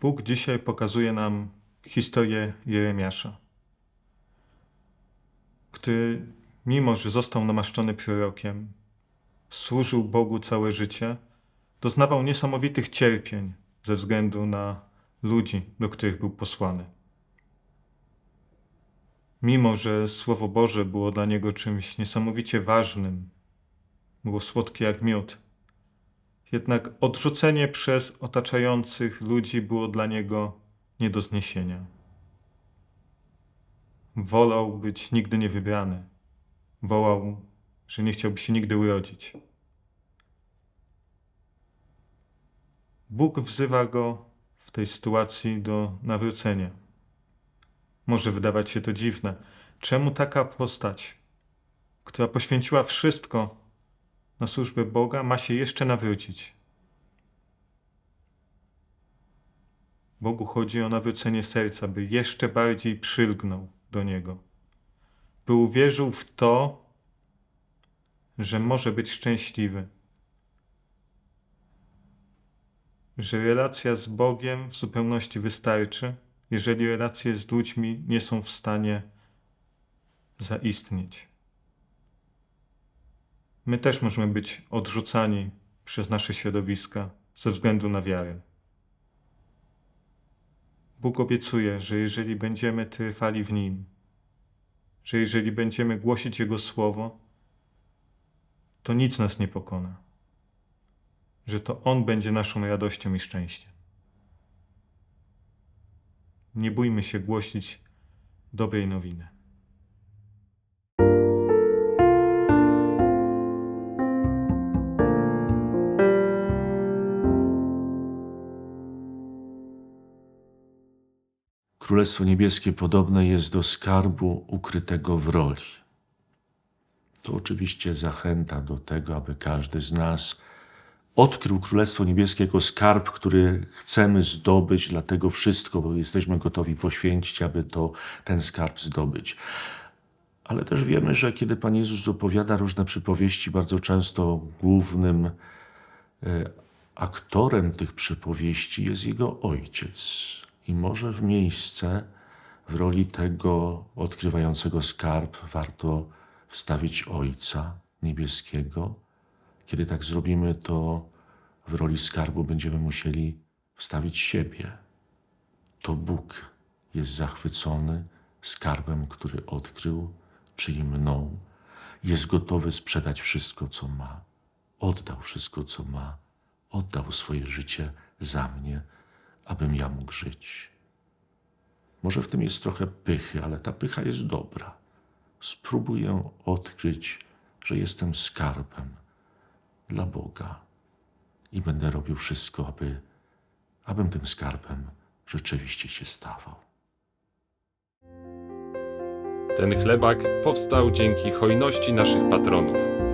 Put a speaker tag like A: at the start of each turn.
A: Bóg dzisiaj pokazuje nam historię Jeremiasza, który, mimo że został namaszczony prorokiem, służył Bogu całe życie, doznawał niesamowitych cierpień ze względu na ludzi, do których był posłany. Mimo, że Słowo Boże było dla niego czymś niesamowicie ważnym, było słodkie jak miód, jednak odrzucenie przez otaczających ludzi było dla niego nie do zniesienia. Wolał być nigdy niewybrany. Wołał, że nie chciałby się nigdy urodzić. Bóg wzywa go w tej sytuacji do nawrócenia. Może wydawać się to dziwne. Czemu taka postać, która poświęciła wszystko na służbę Boga, ma się jeszcze nawrócić? Bogu chodzi o nawrócenie serca, by jeszcze bardziej przylgnął do Niego, by uwierzył w to, że może być szczęśliwy, że relacja z Bogiem w zupełności wystarczy, jeżeli relacje z ludźmi nie są w stanie zaistnieć. My też możemy być odrzucani przez nasze środowiska ze względu na wiarę. Bóg obiecuje, że jeżeli będziemy trwali w Nim, że jeżeli będziemy głosić Jego Słowo, to nic nas nie pokona. Że to On będzie naszą radością i szczęściem. Nie bójmy się głosić dobrej nowiny.
B: Królestwo Niebieskie podobne jest do skarbu ukrytego w roli. To oczywiście zachęta do tego, aby każdy z nas odkrył Królestwo Niebieskie jako skarb, który chcemy zdobyć, dlatego wszystko bo jesteśmy gotowi poświęcić, aby to, ten skarb zdobyć. Ale też wiemy, że kiedy Pan Jezus opowiada różne przypowieści, bardzo często głównym e, aktorem tych przypowieści jest Jego Ojciec. I może w miejsce, w roli tego odkrywającego skarb, warto wstawić Ojca Niebieskiego. Kiedy tak zrobimy, to w roli skarbu będziemy musieli wstawić siebie. To Bóg jest zachwycony skarbem, który odkrył, czyli mną. Jest gotowy sprzedać wszystko, co ma. Oddał wszystko, co ma. Oddał swoje życie za mnie, abym ja mógł żyć. Może w tym jest trochę pychy, ale ta pycha jest dobra. Spróbuję odkryć, że jestem skarbem dla Boga i będę robił wszystko, aby, abym tym skarbem rzeczywiście się stawał.
C: Ten chlebak powstał dzięki hojności naszych patronów.